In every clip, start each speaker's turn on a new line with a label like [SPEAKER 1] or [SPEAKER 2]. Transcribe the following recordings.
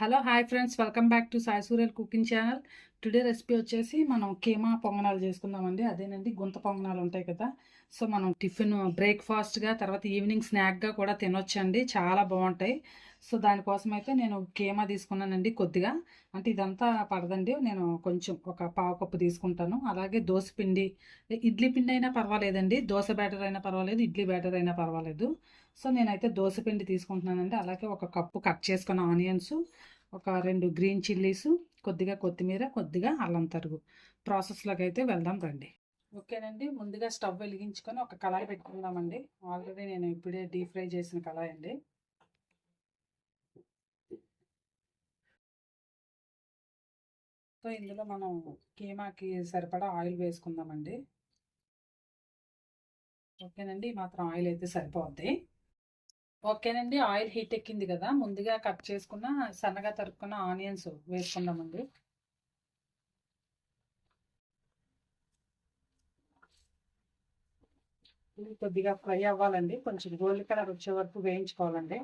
[SPEAKER 1] Hello hi friends welcome back to Sai సూర్యల్ cooking channel today recipe వచ్చేసి మనం కీమా పొంగనాలు చేసుకుందామండి. అదేనండి గుంత పొంగనాలు ఉంటాయి కదా. సో మనం టిఫిన్ బ్రేక్ఫాస్ట్గా తర్వాత ఈవినింగ్ స్నాక్గా కూడా తినొచ్చండి. చాలా బాగుంటాయి సో దానికోసం అయితే నేను కేమా తీసుకున్నానండి కొద్దిగా. అంటే ఇదంతా పడదండి. నేను కొంచెం ఒక పావు కప్పు తీసుకుంటాను. అలాగే దోశ పిండి. ఇడ్లీ పిండి అయినా పర్వాలేదండి. దోశ బ్యాటర్ అయినా పర్వాలేదు. ఇడ్లీ బ్యాటర్ అయినా పర్వాలేదు. సో నేనైతే దోశ పిండి తీసుకుంటున్నానండి. అలాగే ఒక కప్పు కట్ చేసుకున్న ఆనియన్స్ ఒక రెండు గ్రీన్ చిల్లీస్ కొద్దిగా కొత్తిమీర కొద్దిగా అల్లం తరుగు. ప్రాసెస్లోకి అయితే వెళ్దాం రండి. ఓకేనండి. ముందుగా స్టవ్ వెలిగించుకొని ఒక కళాయి పెట్టుకుందామండి. ఆల్రెడీ నేను ఇప్పుడే డీప్ ఫ్రై చేసిన కళాయి అండి. సో ఇందులో మనం కీమాకి సరిపడా ఆయిల్ వేసుకుందామండి. ఓకేనండి. మాత్రం ఆయిల్ అయితే సరిపోద్ది. ఓకేనండి. ఆయిల్ హీట్ ఎక్కింది కదా. ముందుగా కట్ చేసుకున్న సన్నగా తరుక్కున్న ఆనియన్స్ వేసుకుందామండి. కొద్దిగా ఫ్రై అవ్వాలండి. కొంచెం గోల్డ్ కలర్ వచ్చే వరకు వేయించుకోవాలండి.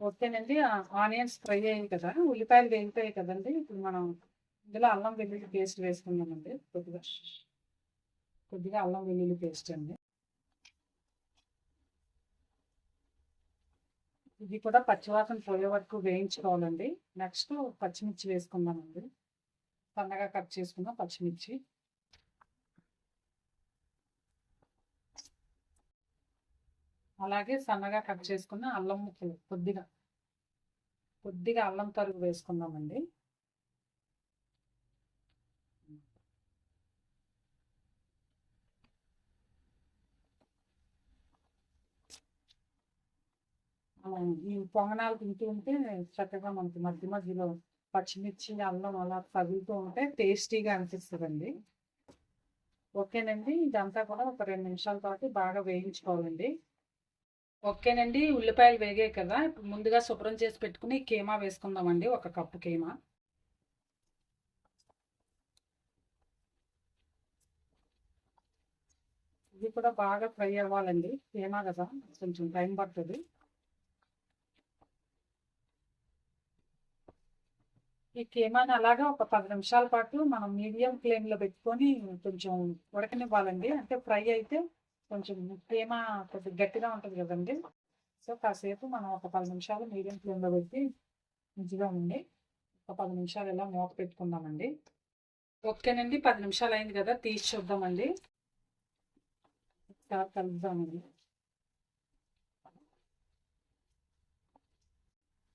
[SPEAKER 1] ఓకేనండి. ఆనియన్స్ ఫ్రై అయ్యాయి కదా. ఉల్లిపాయలు వేగిపోయాయి కదండి. ఇప్పుడు మనం ఇందులో అల్లం వెల్లుల్లి పేస్ట్ వేసుకుందామండి. కొద్దిగా కొద్దిగా అల్లం వెల్లుల్లి పేస్ట్ అండి. ఇది కూడా పచ్చివాసన పోయే వరకు వేయించుకోవాలండి. నెక్స్ట్ పచ్చిమిర్చి వేసుకుందామండి. సన్నగా కట్ చేసుకుందాం పచ్చిమిర్చి. అలాగే సన్నగా కట్ చేసుకున్న అల్లం ముక్కలు కొద్దిగా కొద్దిగా అల్లం తరుగు వేసుకుందామండి. ఈ పొంగనాలు తింటూ ఉంటే చక్కగా మనకి మధ్య మధ్యలో పచ్చిమిర్చి అల్లం అలా తగులుతూ ఉంటే టేస్టీగా అనిపిస్తుందండి. ఓకేనండి ఇదంతా కూడా ఒక రెండు నిమిషాల పాటు బాగా వేయించుకోవాలండి. ఓకేనండి. ఉల్లిపాయలు వేగాయి కదా. ఇప్పుడు ముందుగా శుభ్రం చేసి పెట్టుకుని కీమా వేసుకుందామండి. ఒక కప్పు కీమా. ఇది కూడా బాగా ఫ్రై అవ్వాలండి. కీమా కదా. కొంచెం టైం పడుతుంది. ఈ కీమాని అలాగా ఒక పది నిమిషాల పాటు మనం మీడియం ఫ్లేమ్లో పెట్టుకొని కొంచెం ఉడకనివ్వాలండి. అంటే ఫ్రై అయితే కొంచెం తేమ కొద్దిగా గట్టిగా ఉంటుంది కదండి. సో కాసేపు మనం ఒక పది నిమిషాలు మీడియం ఫ్లేమ్లో పెట్టి మంచిగా ఉండి ఒక పది నిమిషాలు ఇలా మూత పెట్టుకుందామండి. ఓకేనండి పది నిమిషాలు అయింది కదా తీసి చూద్దామండి. కలుద్దామండి.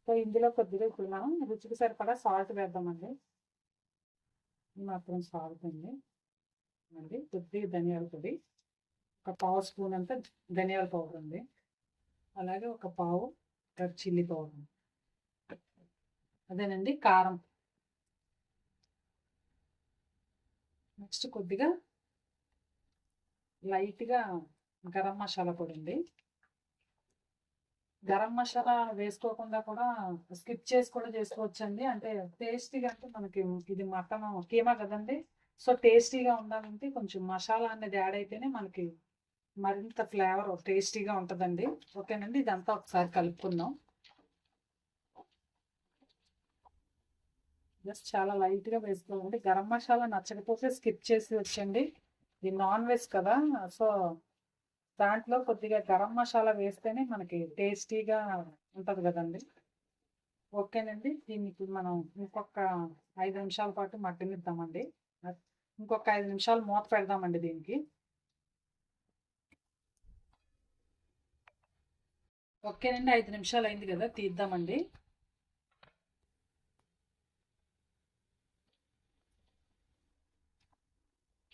[SPEAKER 1] సో ఇందులో కొద్దిగా ఇప్పుడు మనం రుచికి సరిపడా సాల్ట్ వేద్దామండి. మాత్రం సాల్ట్ అండి. అండి కొద్దిగా ధనియాల పొడి. ఒక పావు స్పూన్ అంతా ధనియాల పౌడర్ ఉంది. అలాగే ఒక పావు రెడ్ చిల్లీ పౌడర్. అదేనండి కారం. నెక్స్ట్ కొద్దిగా లైట్గా గరం మసాలా పొడి అండి గరం మసాలా వేసుకోకుండా కూడా స్కిప్ చేసి కూడా చేసుకోవచ్చండి. అంటే టేస్టీగా అంటే మనకి ఇది మటన్ కీమా కదండి. సో టేస్టీగా ఉండాలంటే కొంచెం మసాలా అనేది యాడ్ అయితేనే మనకి మరింత ఫ్లేవర్ టేస్టీగా ఉంటుందండి. ఓకేనండి ఇదంతా ఒకసారి కలుపుకుందాం. జస్ట్ చాలా లైట్గా వేసుకోవాలండి. గరం మసాలా నచ్చకపోతే స్కిప్ చేసి వచ్చండి ఇది నాన్ వెజ్ కదా సో దాంట్లో కొద్దిగా గరం మసాలా వేస్తేనే మనకి టేస్టీగా ఉంటుంది కదండి. ఓకేనండి దీన్ని మనం ఇంకొక ఐదు నిమిషాల పాటు మట్టినిద్దామండి ఇంకొక ఐదు నిమిషాలు మూత పెడదామండి దీనికి. ఓకేనండి ఐదు నిమిషాలు అయింది కదా తీద్దామండి.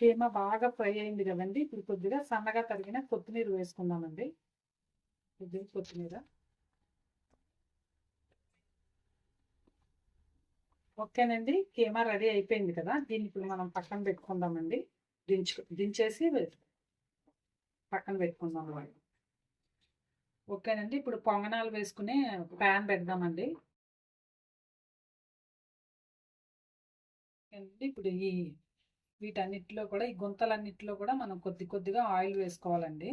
[SPEAKER 1] కేమ బాగా ఫ్రై అయింది కదండి ఇప్పుడు కొద్దిగా సన్నగా తరిగిన కొత్తిమీర వేసుకుందామండి. కొద్దిగా కొత్తిమీర. ఓకేనండి కేమ రెడీ అయిపోయింది కదా దీన్ని ఇప్పుడు మనం పక్కన పెట్టుకుందామండి. దించు దించేసి పక్కన పెట్టుకుందాం ఓకేనండి. ఇప్పుడు పొంగనాలు వేసుకునే ప్యాన్ పెడదామండి. ఇప్పుడు ఈ వీటన్నిటిలో కూడా ఈ గుంతలన్నిటిలో కూడా మనం కొద్ది కొద్దిగా ఆయిల్ వేసుకోవాలండి.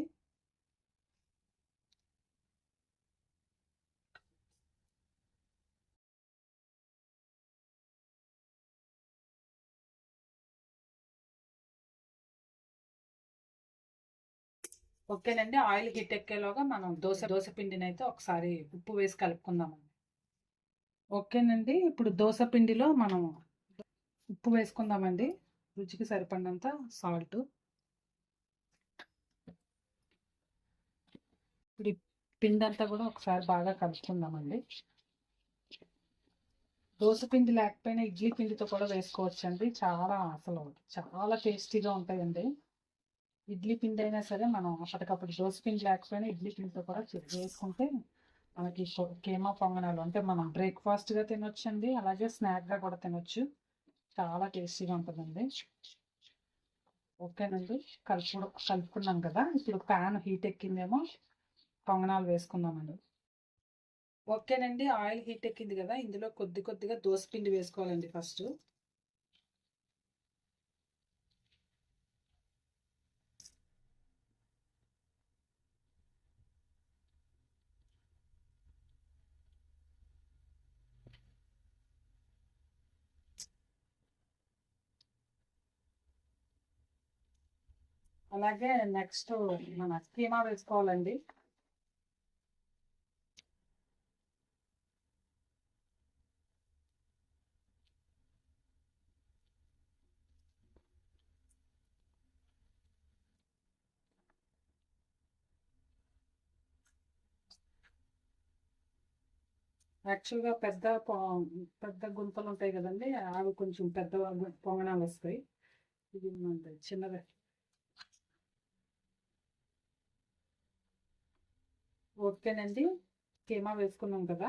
[SPEAKER 1] ఓకేనండి ఆయిల్ హీట్ ఎక్కేలోగా మనం దోశ దోశ పిండిని అయితే ఒకసారి ఉప్పు వేసి కలుపుకుందామండి. ఓకేనండి ఇప్పుడు దోశ పిండిలో మనం ఉప్పు వేసుకుందామండి. రుచికి సరిపడినంత సాల్ట్. ఇప్పుడు పిండి అంతా కూడా ఒకసారి బాగా కలుపుకుందామండి. దోశ పిండి లేకపోయినా ఇడ్లీ పిండితో కూడా వేసుకోవచ్చండి. చాలా అసలు చాలా టేస్టీగా ఉంటాయండి. ఇడ్లీ పిండి అయినా సరే మనం అప్పటికప్పుడు దోశ పిండి లేకపోయినా ఇడ్లీ పిండితో కూడా చేసుకుంటే మనకి కేమా పొంగనాలు అంటే మనం బ్రేక్ఫాస్ట్గా తినొచ్చండి అలాగే స్నాక్గా కూడా తినొచ్చు. చాలా టేస్టీగా ఉంటుందండి. ఓకేనండి. కలుపు కలుపుకున్నాం కదా ఇప్పుడు ప్యాన్ హీట్ ఎక్కిందేమో పొంగనాలు వేసుకుందామండి. ఓకేనండి ఆయిల్ హీట్ ఎక్కింది కదా ఇందులో కొద్ది కొద్దిగా దోశ పిండి వేసుకోవాలండి ఫస్ట్. అలాగే నెక్స్ట్ మన కీమా వేసుకోవాలండి. యాక్చువల్గా పెద్ద పెద్ద గుంతలు ఉంటాయి కదండి అవి కొంచెం పెద్ద పొంగణాలు వస్తాయి. ఇది చిన్నదే. ఓకేనండి కీమా వేసుకున్నాం కదా.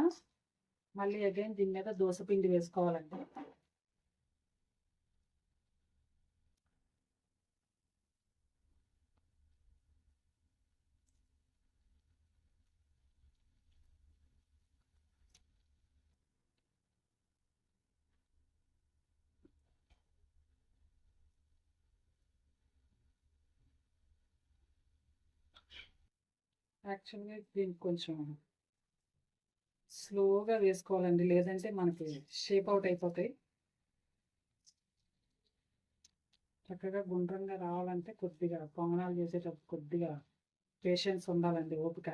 [SPEAKER 1] మళ్ళీ అగైన్ దీని మీద దోశ పిండి వేసుకోవాలండి. యాక్చువల్గా దీనికి కొంచెం స్లోగా వేసుకోవాలండి. లేదంటే మనకి షేప్ అవుట్ అయిపోతాయి. చక్కగా గుండ్రంగా రావాలంటే కొద్దిగా పొంగనాలు చేసేటప్పుడు కొద్దిగా పేషెన్స్ ఉండాలండి ఓపిక.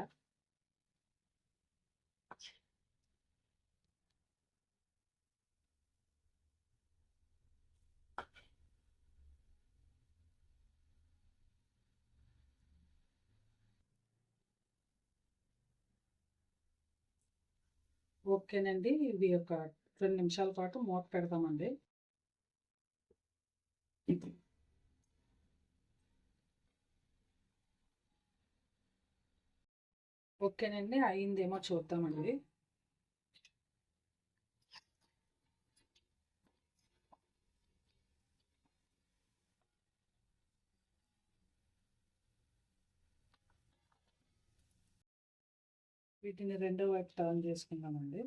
[SPEAKER 1] ఓకేనండి. ఇవి ఒక రెండు నిమిషాల పాటు మూత పెడతామండి ఓకేనండి. అయిందేమో చూద్దామండి. వీటిని రెండో వైపు టర్న్ చేసుకుందామండి.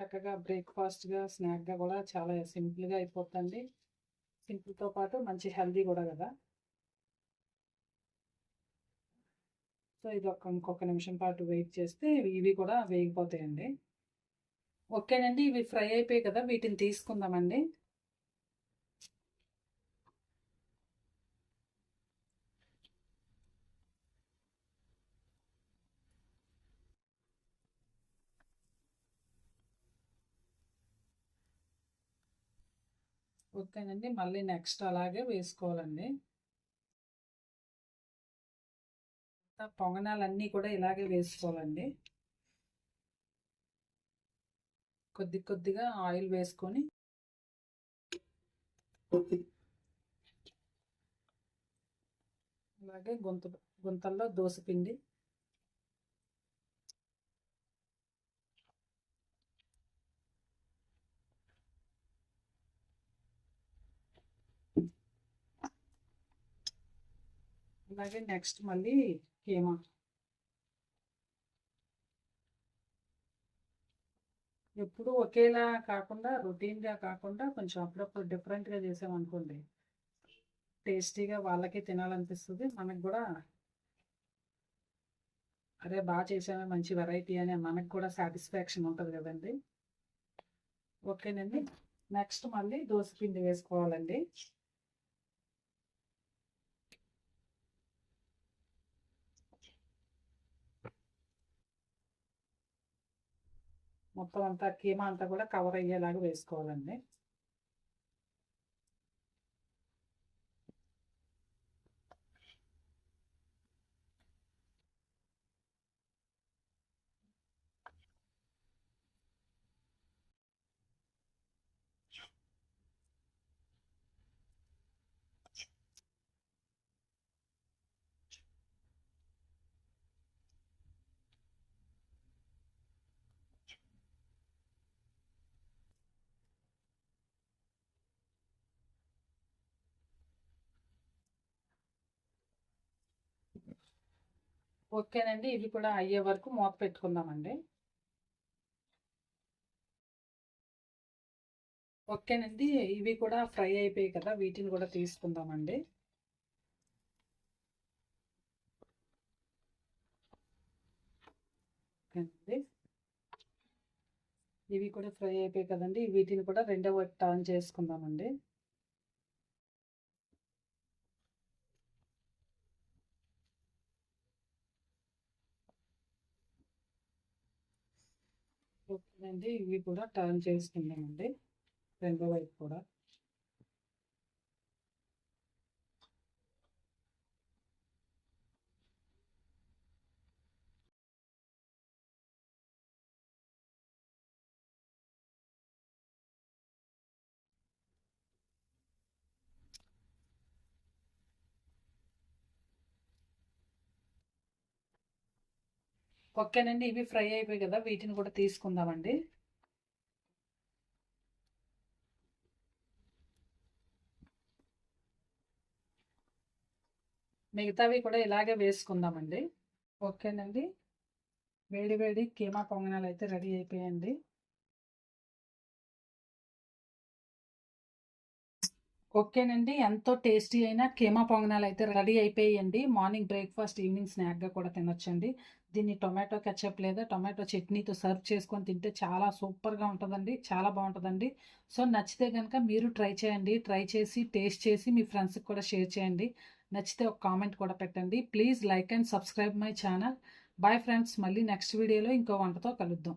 [SPEAKER 1] చక్కగా బ్రేక్ఫాస్ట్గా స్నాక్గా కూడా చాలా సింపుల్గా అయిపోతుంది సింపుల్తో పాటు మంచి హెల్దీ కూడా కదా. సో ఇది ఒక ఇంకొక నిమిషం పాటు వెయిట్ చేస్తే ఇవి కూడా వేగిపోతాయండి. ఓకేనండి ఇవి ఫ్రై అయిపోయాయి కదా వీటిని తీసుకుందామండి. ఓకేనండి మళ్ళీ నెక్స్ట్ అలాగే వేసుకోవాలండి. పొంగనాలన్నీ కూడా ఇలాగే వేసుకోవాలండి. కొద్ది కొద్దిగా ఆయిల్ వేసుకొని అలాగే గుంత గుంతల్లో దోశ అలాగే నెక్స్ట్ మళ్ళీ కీమా ఎప్పుడు ఒకేలా కాకుండా రొటీన్‌గా కాకుండా కొంచెం అప్పుడప్పుడు డిఫరెంట్‌గా చేసామనుకోండి. టేస్టీగా వాళ్ళకి తినాలనిపిస్తుంది మనకు కూడా అరే! బాగా చేసామే మంచి వెరైటీ అని మనకు కూడా సాటిస్ఫాక్షన్ ఉంటుంది కదండి ఓకేనండి. నెక్స్ట్ మళ్ళీ దోస పిండి వేసుకోవాలండి. మొత్తం అంతా కీమా అంతా కూడా కవర్ అయ్యేలాగా వేసుకోవాలండి. ఓకేనండి. ఇవి కూడా అయ్యే వరకు మూత పెట్టుకుందామండి. ఓకేనండి. ఇవి కూడా ఫ్రై అయిపోయాయి కదా! వీటిని కూడా తీసుకుందామండి. ఇవి కూడా ఫ్రై అయిపోయాయి కదండి వీటిని కూడా రెండో వైపు టర్న్ చేసుకుందామండి. ఓకేనండి. ఇవి కూడా టర్న్ చేసుకుందామండి. రెండో వైపు కూడా. ఓకేనండి. ఇవి ఫ్రై అయిపోయి కదా! వీటిని కూడా తీసుకుందామండి. మిగతావి కూడా ఇలాగే వేసుకుందామండి. ఓకేనండి. వేడి వేడి కీమా పొంగనాలైతే రెడీ అయిపోయాయండి. ఓకేనండి. ఎంతో టేస్టీ అయిన పొంగనాలు అయితే రెడీ అయిపోయాయండి. మార్నింగ్ బ్రేక్‌ఫాస్ట్, ఈవినింగ్ స్నాక్‌గా కూడా తినొచ్చండి. దీన్ని టొమాటో కెచప్ లేదా టొమాటో చట్నీతో సర్వ్ చేసుకొని తింటే చాలా సూపర్‌గా ఉంటుందండి చాలా బాగుంటుందండి సో, నచ్చితే కనుక మీరు ట్రై చేయండి. ట్రై చేసి, టేస్ట్ చేసి మీ ఫ్రెండ్స్‌కి కూడా షేర్ చేయండి. నచ్చితే ఒక కామెంట్ కూడా పెట్టండి. Please like and subscribe my channel. Bye friends. మళ్ళీ నెక్స్ట్ వీడియోలో ఇంకో వంటతో కలుద్దాం.